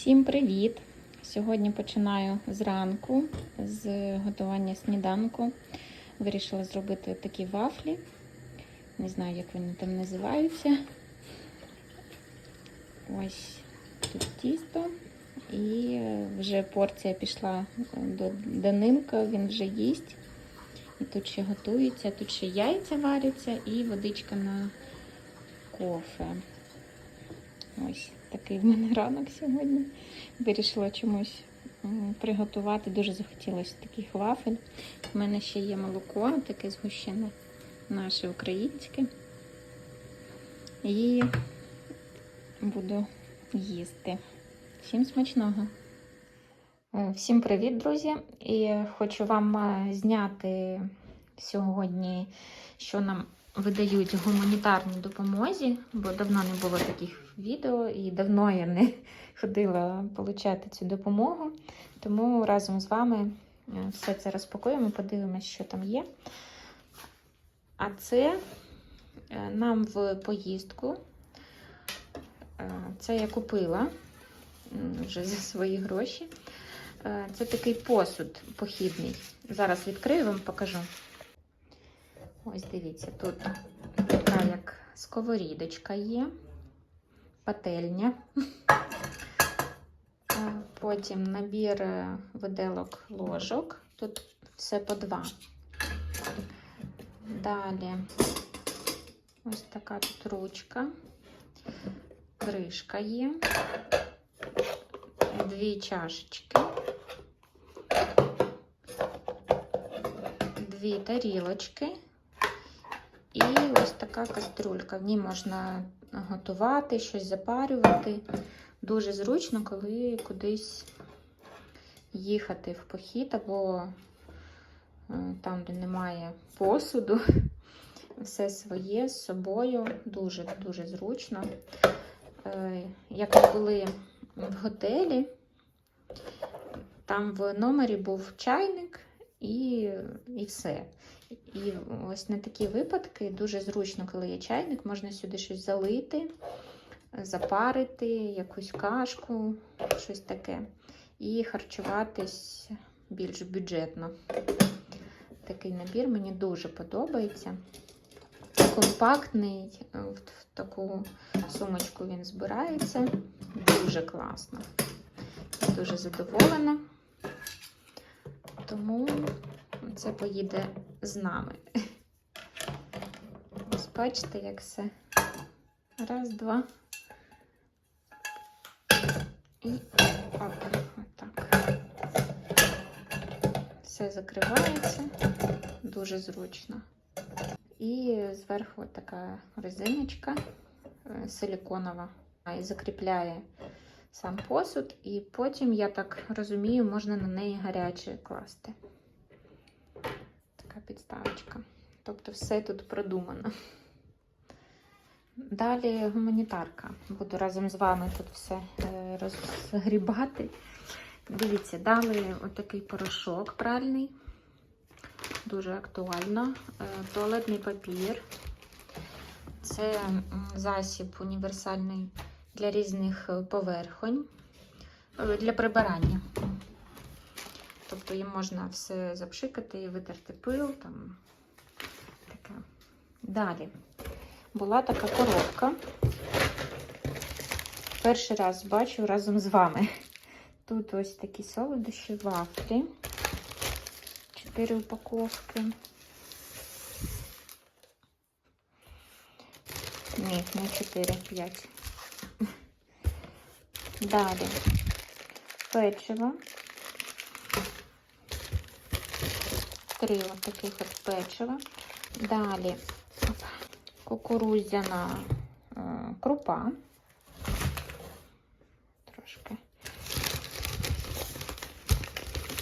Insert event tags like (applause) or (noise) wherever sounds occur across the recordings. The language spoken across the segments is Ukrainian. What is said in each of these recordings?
Всім привіт! Сьогодні починаю зранку з готування сніданку. Вирішила зробити такі вафлі. Не знаю, як вони там називаються. Ось тут тісто. І вже порція пішла до Данилка, він вже їсть. І тут ще готується, тут ще яйця варяться і водичка на кофе. Ось такий в мене ранок сьогодні. Вирішила чомусь приготувати. Дуже захотілося таких вафель. У мене ще є молоко, таке згущене, наше українське. І буду їсти. Всім смачного! Е, Всім привіт, друзі! І хочу вам е, зняти сьогодні, що нам видають гуманітарній допомозі, бо давно не було таких відео і давно я не (laughs) ходила отримати цю допомогу. Тому разом з вами е, все це розпакуємо, подивимося, що там є. А це е, нам в поїздку. Е, Це я купила вже за свої гроші. Це такий посуд похідний. Зараз відкрию вам покажу. Ось дивіться, тут така як сковорідочка є, пательня. Потім набір е, виделок ложок. Тут все по два. Далі ось така тут ручка, кришка є, дві чашечки, дві тарілочки. І ось така кастрюлька. В ній можна готувати, щось запарювати. Дуже зручно, коли кудись їхати в похід, або е, там, де немає посуду, (laughs) все своє з собою. Дуже-дуже зручно. Е, Як ми були в готелі, там в номері був чайник і, і все. І ось на такі випадки дуже зручно, коли є чайник, можна сюди щось залити, запарити, якусь кашку, щось таке. І харчуватись більш бюджетно. Такий набір мені дуже подобається. Компактний, в таку сумочку він збирається. Дуже класно. Дуже задоволена. Тому це поїде з нами. (laughs) Ось бачите, як все. Раз, два. І оп, отак. Все закривається, дуже зручно. І зверху така резиночка е, силіконова. І закріпляє сам посуд, і потім, я так розумію, можна на неї гаряче класти. Така підставочка. Тобто все тут продумано. Далі гуманітарка. Буду разом з вами тут все е, розгрібати. Дивіться, дали отакий порошок пральний. Дуже актуально. Е, Туалетний папір. Це засіб універсальний для різних е, поверхонь, е, для прибирання. Тобто їм можна все запшикати і витерти пил. Там. Таке. Далі була така коробка. Перший раз бачу разом з вами. Тут ось такі солодощі, вафлі. Чотири упаковки. Ні, не 4, 5. Далі печиво. Три ось таких от печива. Далі кукурудзяна е, крупа. Трошки.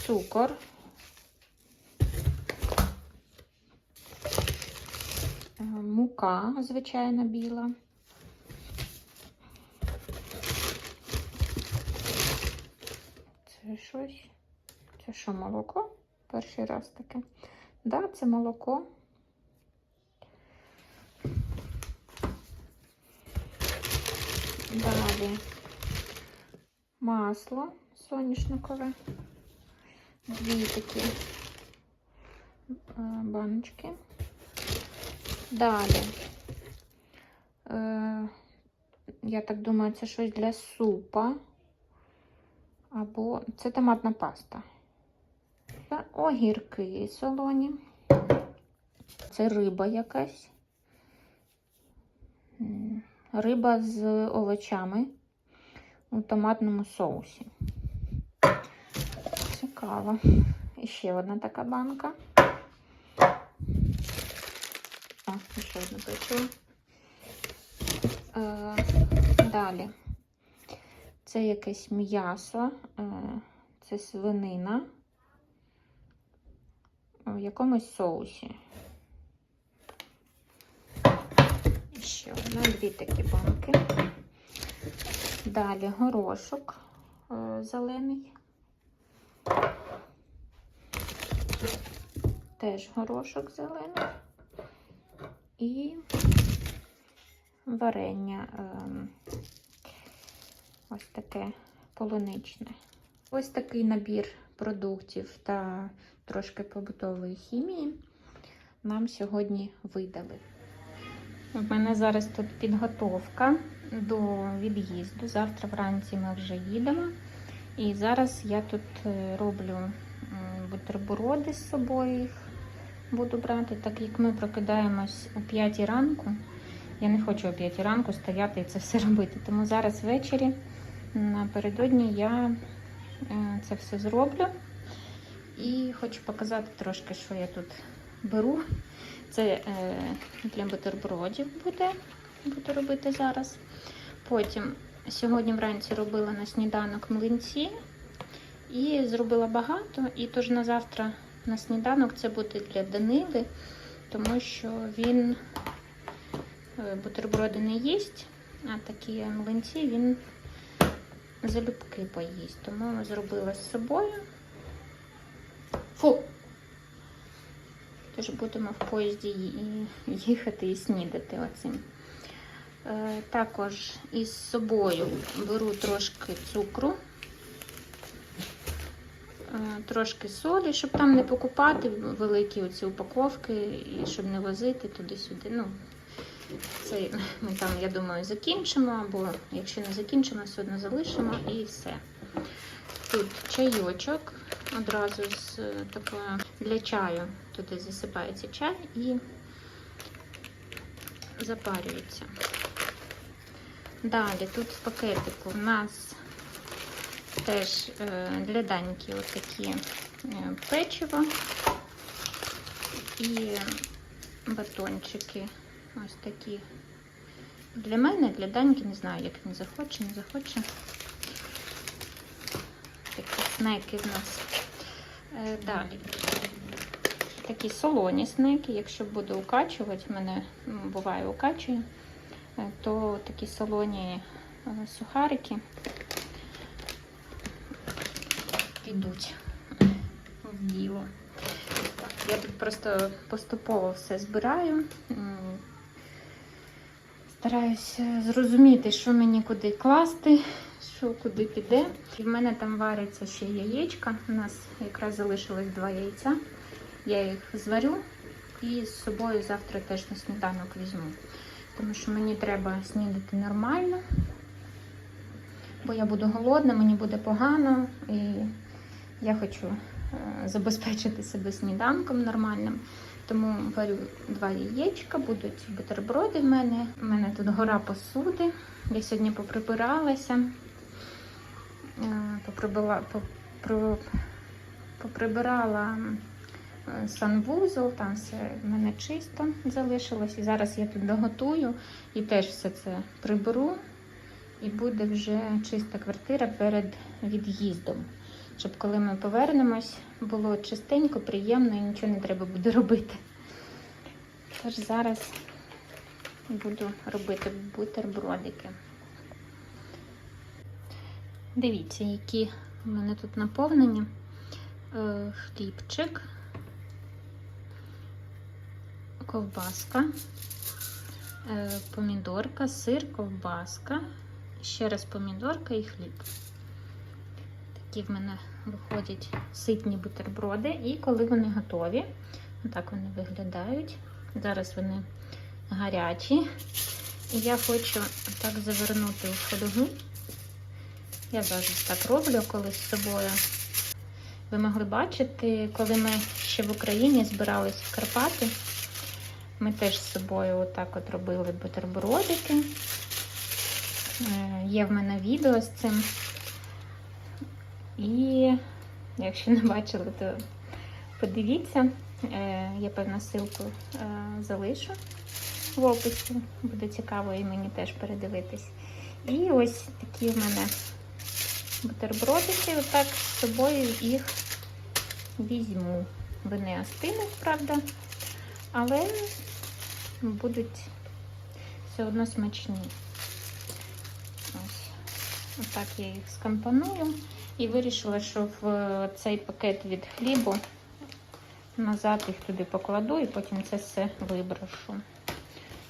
Цукор. Е, Мука, звичайна біла. Це щось. Це що, молоко? Перший раз таке. Да, це молоко. Далі масло соняшникове, дві такі е, баночки. Далі, е, я так думаю, це щось для супа. Або це томатна паста. Та огірки солоні. Це риба якась. Риба з овочами у томатному соусі. Цікаво. І ще одна така банка. А, ще одне печиво. Е, далі. Це якесь м'ясо, е, це свинина в якомусь соусі. І Ще одна, дві такі банки. Далі горошок е, зелений. Теж горошок зелений. І варення. Ось таке полуничне. Ось такий набір продуктів та трошки побутової хімії нам сьогодні видали. У мене зараз тут підготовка до від'їзду. Завтра вранці ми вже їдемо. І зараз я тут е, роблю бутерброди з собою. Їх буду брати, так як ми прокидаємось о 5 ранку. Я не хочу о 5 ранку стояти і це все робити. Тому зараз ввечері напередодні я е, це все зроблю. І хочу показати трошки, що я тут беру. Це е, для бутербродів буде, буду робити зараз. Потім сьогодні вранці робила на сніданок млинці і зробила багато. І тож на завтра на сніданок це буде для Данили, тому що він е, бутерброди не їсть, а такі млинці він залюбки поїсть. Тому зробила з собою. Фу! Тож будемо в поїзді їхати і снідати оцим. Е, також із собою беру трошки цукру, е, трошки солі, щоб там не покупати великі оці упаковки і щоб не возити туди-сюди. Ну, це ми там, я думаю, закінчимо, або якщо не закінчимо, все одно залишимо і все. Тут чайочок одразу з е, такою для чаю. Туди засипається чай і запарюється. Далі тут в пакетику у нас теж е, для даньки отакі е, печиво і батончики. Ось такі. Для мене, для даньки, не знаю, як він захоче, не захоче. Такі снеки в нас. Е, Далі. Такі солоні снеки, якщо буду укачувати, мене буває укачує, е, то такі солоні е, сухарики підуть в діло. Я тут просто поступово все збираю. Стараюся зрозуміти, що мені куди класти, що куди піде. І в мене там вариться ще яєчка. У нас якраз залишилось два яйця. Я їх зварю і з собою завтра теж на сніданок візьму. Тому що мені треба снідати нормально, бо я буду голодна, мені буде погано, і я хочу е, забезпечити себе сніданком нормальним. Тому варю два яєчка, будуть бутерброди в мене. У мене тут гора посуди. Я сьогодні поприбиралася, е, поприбила, попри- поприбирала е, санвузол, там все в мене чисто залишилось. І зараз я тут доготую і теж все це приберу. І буде вже чиста квартира перед від'їздом. Щоб коли ми повернемось, було чистенько, приємно і нічого не треба буде робити. Тож зараз буду робити бутербродики. Дивіться, які в мене тут наповнені. Е, Хлібчик, ковбаска, е, помідорка, сир, ковбаска, ще раз помідорка і хліб. Такі в мене виходять ситні бутерброди. І коли вони готові, отак вони виглядають. Зараз вони гарячі. І я хочу так завернути у фольгу. Я завжди так роблю, коли з собою. Ви могли бачити, коли ми ще в Україні збирались в Карпати, ми теж з собою отак от робили бутербродики. Е, Є в мене відео з цим. І якщо не бачили, то подивіться. Е, Я певно ссылку е, залишу в описі. Буде цікаво і мені теж передивитись. І ось такі в мене бутербродики. Отак з собою їх візьму. Вони остинуть, правда, але будуть все одно смачні. Ось. Отак я їх скомпоную. І вирішила, що в цей пакет від хлібу назад їх туди покладу і потім це все виброшу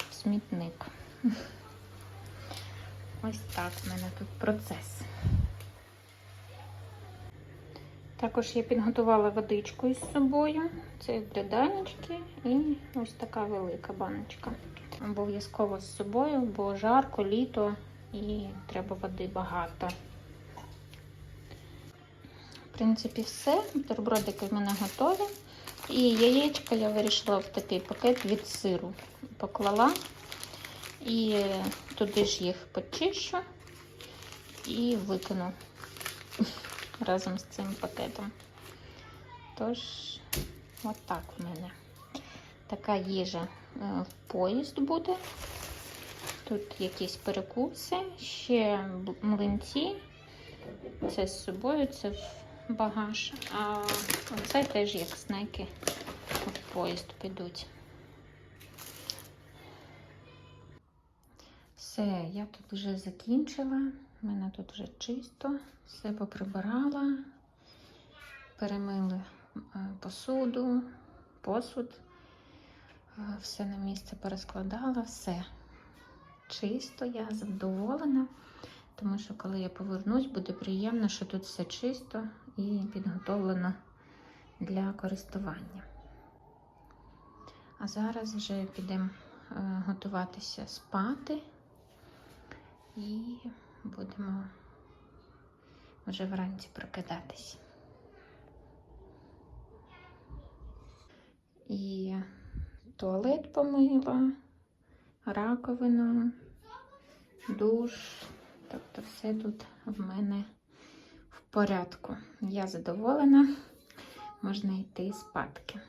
в смітник. Ось так в мене тут процес. Також я підготувала водичку із собою. Це глядальнички і ось така велика баночка. Обов'язково з собою, бо жарко, літо і треба води багато. Принципі, все. Бутербродики в мене готові. І яєчка я вирішила в такий пакет від сиру. Поклала і туди ж їх почищу і викину (laughs) разом з цим пакетом. Тож, отак в мене така їжа е, в поїзд буде. Тут якісь перекуси, ще млинці. Це з собою, це в багаж. А оце теж як снеки в поїзд підуть. Все, я тут вже закінчила. У мене тут вже чисто, все поприбирала, перемили е, посуду, посуд, е, все на місце перескладала, все чисто, я задоволена, тому що коли я повернусь, буде приємно, що тут все чисто і підготовлено для користування. А зараз вже підемо е, готуватися спати і будемо вже вранці прокидатись. І туалет помила, раковину, душ. Тобто все тут в мене порядку. Я задоволена, можна йти спадки.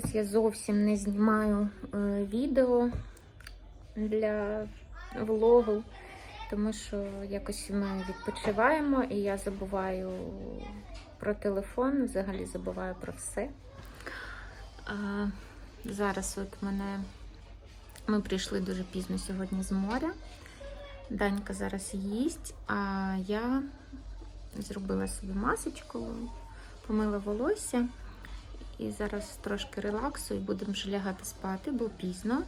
Щось я зовсім не знімаю е, відео для влогу, тому що якось ми відпочиваємо і я забуваю про телефон, взагалі забуваю про все. А, зараз от мене ми прийшли дуже пізно сьогодні з моря. Данька зараз їсть, а я зробила собі масочку, помила волосся. І зараз трошки релаксу і будемо вже лягати спати, бо пізно,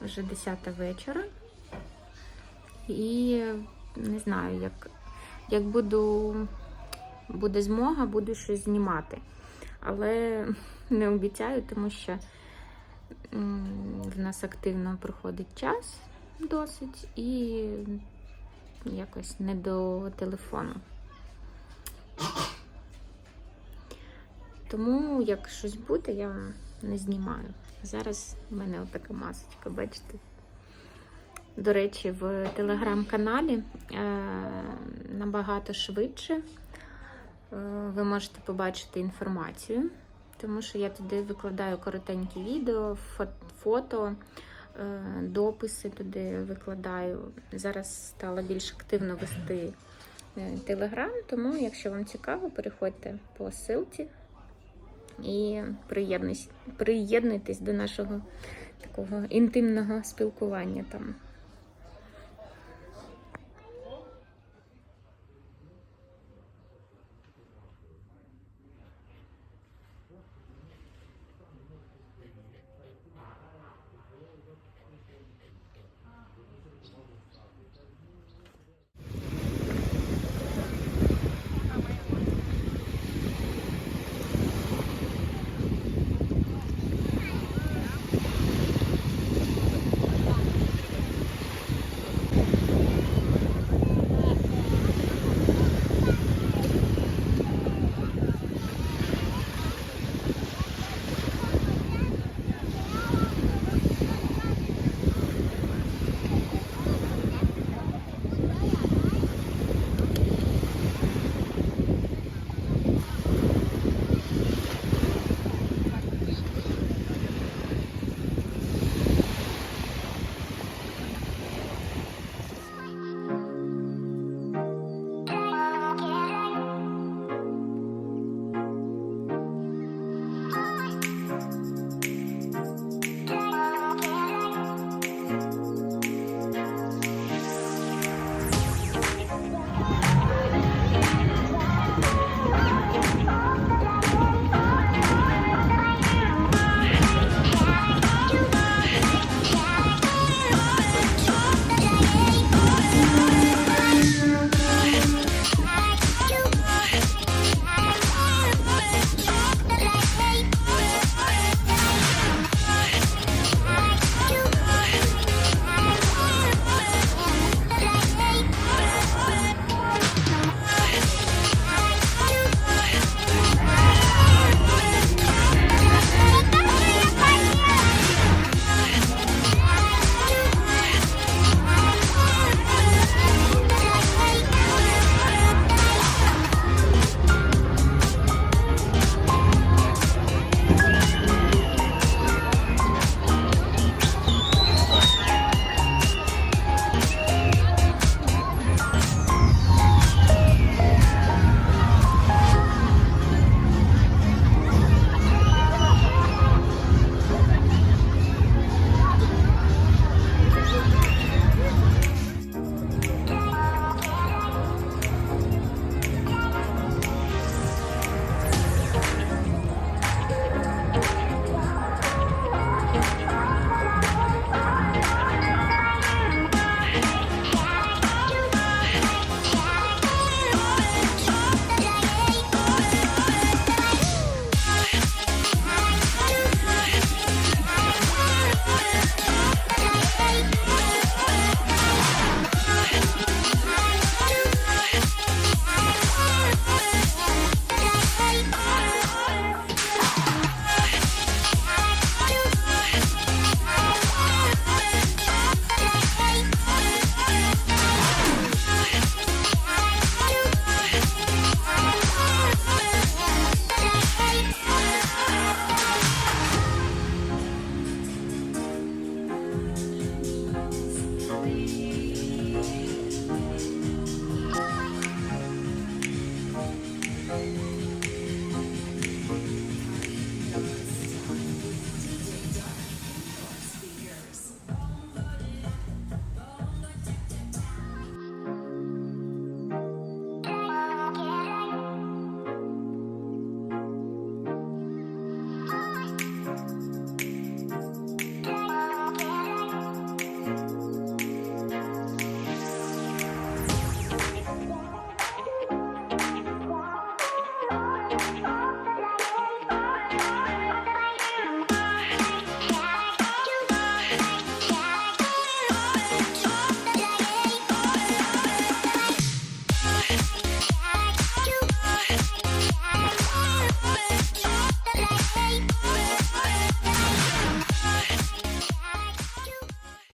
вже 10 вечора. І не знаю, як, як буду, буде змога, буду щось знімати. Але не обіцяю, тому що в нас активно проходить час досить і якось не до телефону. Тому, як щось буде, я не знімаю. Зараз в мене отака масочка, бачите? До речі, в телеграм-каналі е, набагато швидше ви можете побачити інформацію, тому що я туди викладаю коротенькі відео, фо- фото, е, дописи туди викладаю. Зараз стала більш активно вести е, Телеграм, тому якщо вам цікаво, переходьте по ссылці і приєднуйтесь, до нашого такого інтимного спілкування там.